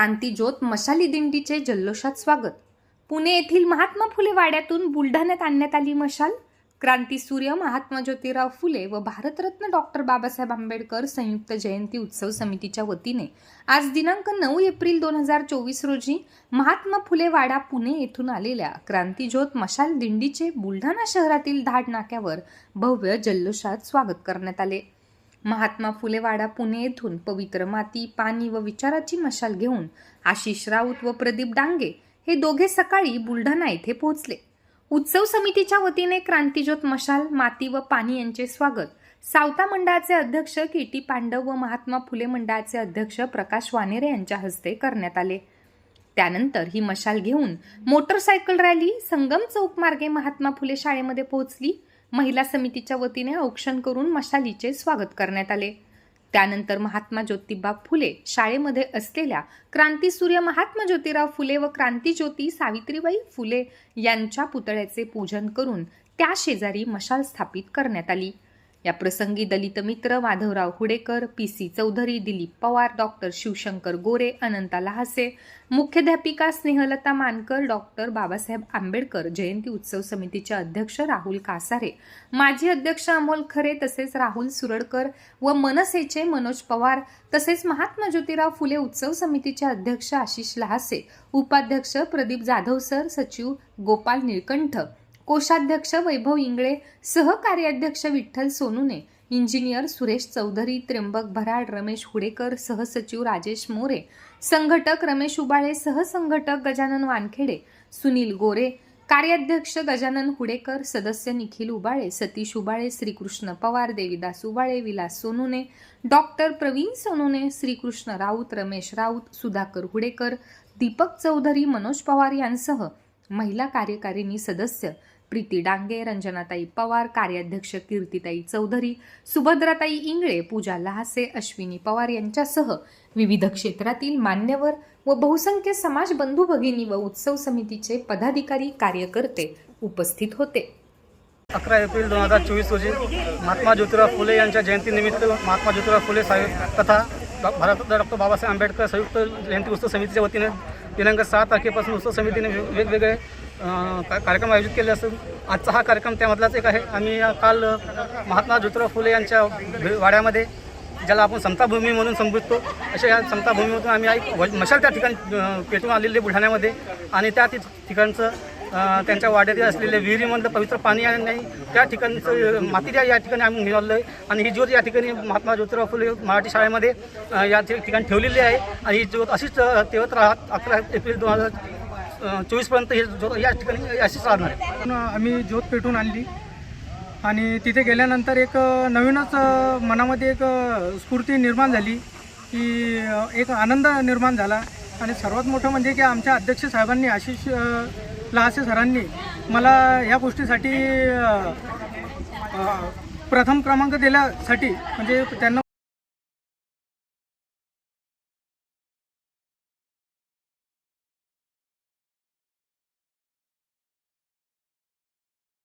क्रांतीज्योत मशाली दिंडीचे जल्लोषात स्वागत. पुणे येथील महात्मा फुले वाड्यातून बुलढाण्यात आणण्यात आली मशाल. क्रांतीसूर्य महात्मा ज्योतिराव फुले व भारतरत्न डॉक्टर बाबासाहेब आंबेडकर संयुक्त जयंती उत्सव समितीच्या वतीने आज दिनांक नऊ एप्रिल दोन हजार चोवीस रोजी महात्मा फुले वाडा पुणे येथून आलेल्या क्रांतीज्योत मशाल दिंडीचे बुलढाणा शहरातील धाड नाक्यावर भव्य जल्लोषात स्वागत करण्यात आले. महात्मा फुले वाडा पुणे येथून पवित्र माती पाणी व विचाराची मशाल घेऊन आशिष राऊत व प्रदीप डांगे हे दोघे सकाळी बुलढाणा येथे पोहोचले. उत्सव समितीच्या वतीने क्रांतीज्योत मशाल माती व पाणी यांचे स्वागत. सावता मंडळाचे अध्यक्ष के टी पांडव व महात्मा फुले मंडळाचे अध्यक्ष प्रकाश वानेरे यांच्या हस्ते करण्यात आले. त्यानंतर ही मशाल घेऊन मोटरसायकल रॅली संगम चौक मार्गे महात्मा फुले शाळेमध्ये पोहोचली. महिला समितीच्या वतीने औक्षण करून मशालीचे स्वागत करण्यात आले. त्यानंतर महात्मा ज्योतिबा फुले शाळेमध्ये असलेल्या क्रांतीसूर्य महात्मा ज्योतिराव फुले व क्रांतीज्योती सावित्रीबाई फुले यांच्या पुतळ्याचे पूजन करून त्या शेजारी मशाल स्थापित करण्यात आली. या प्रसंगी दलित मित्र Madhavrao Hudekar P C Chaudhari Dilip Pawar doctor Shivshankar Gore Ananta Lahase मुख्याध्यापिका स्नेहलता मानकर डॉक्टर बाबासाहेब आंबेडकर जयंती उत्सव समितीचे अध्यक्ष राहुल कासारे माजी अध्यक्ष अमोल खरे तसेच राहुल सुरडकर व मनसेचे मनोज पवार तसेच महात्मा ज्योतिराव फुले उत्सव समितीचे अध्यक्ष आशिष लहासे उपाध्यक्ष प्रदीप जाधव सर सचिव गोपाल निळकंठ कोषाध्यक्ष वैभव इंगळे सहकार्याध्यक्ष विठ्ठल सोनुने इंजिनियर सुरेश चौधरी त्र्यंबक भराड रमेश हुडेकर सहसचिव राजेश मोरे संघटक रमेश उबाळे सहसंघटक गजानन वानखेडे सुनील गोरे कार्याध्यक्ष गजानन हुडेकर सदस्य निखिल उबाळे सतीश उबाळे श्रीकृष्ण पवार देविदास उबाळे विलास सोनुने डॉक्टर प्रवीण सोनुने श्रीकृष्ण राऊत रमेश राऊत सुधाकर हुडेकर दीपक चौधरी मनोज पवार यांसह महिला कार्यकारिणी सदस्य प्रीती डांगे रंजनाताई पवार कार्याध्यक्ष कीर्तिताई चौधरी सुभद्राताई इंगळे पूजा लहासे अश्विनी पवार यांच्यासह विविध क्षेत्रातील मान्यवर व बहुसंख्य समाज बंधू भगिनी व उत्सव समितीचे पदाधिकारी कार्यकर्ते उपस्थित होते. अकरा एप्रिल दोन हजार चोवीस रोजी महात्मा ज्योतिराव फुले यांच्या जयंतीनिमित्त महात्मा ज्योतिराव फुले साहित्य तथा भारत डॉक्टर बाबासाहेब आंबेडकर संयुक्त जयंती उत्सव समितीच्या वतीने दिनांक सात तारखेपासून उत्सव समितीने वेगवेगळे का- कार्यक्रम आयोजित केले असून आजचा हा कार्यक्रम त्यामधलाच एक आहे. आम्ही काल महात्मा ज्योतिराव फुले यांच्या भे- वाड्यामध्ये ज्याला आपण समताभूमी म्हणून संबोधतो अशा या समताभूमीमधून आम्ही एक मशाल त्या ठिकाणी पेटून आलेले बुलढाण्यामध्ये. आणि त्या ठिकाणचं त्यांच्या वाड्यात असलेले विहिरीमधलं पवित्र पाणी आणि त्या ठिकाणचं मातीच्या या ठिकाणी आम्ही निघालो आहे. आणि ही ज्योत या ठिकाणी महात्मा ज्योतिराव फुले मराठी शाळेमध्ये या ठिकाणी ठेवलेली आहे. आणि ही ज्योत अशीच तेवत राहत अकरा एप्रिल दोन हजार चोवीसपर्यंत ही ज्योत या ठिकाणी अशीच राहणार आहे. आम्ही ज्योत पेटून आणली. आणि तिथे गेल्यानंतर एक नवीनच मनामध्ये एक स्फूर्ती निर्माण झाली की एक आनंद निर्माण झाला. आणि सर्वात मोठं म्हणजे की आमच्या अध्यक्ष साहेबांनी आशिष लहासे सरांनी मला ह्या गोष्टीसाठी प्रथम क्रमांक दिल्यासाठी म्हणजे त्यांना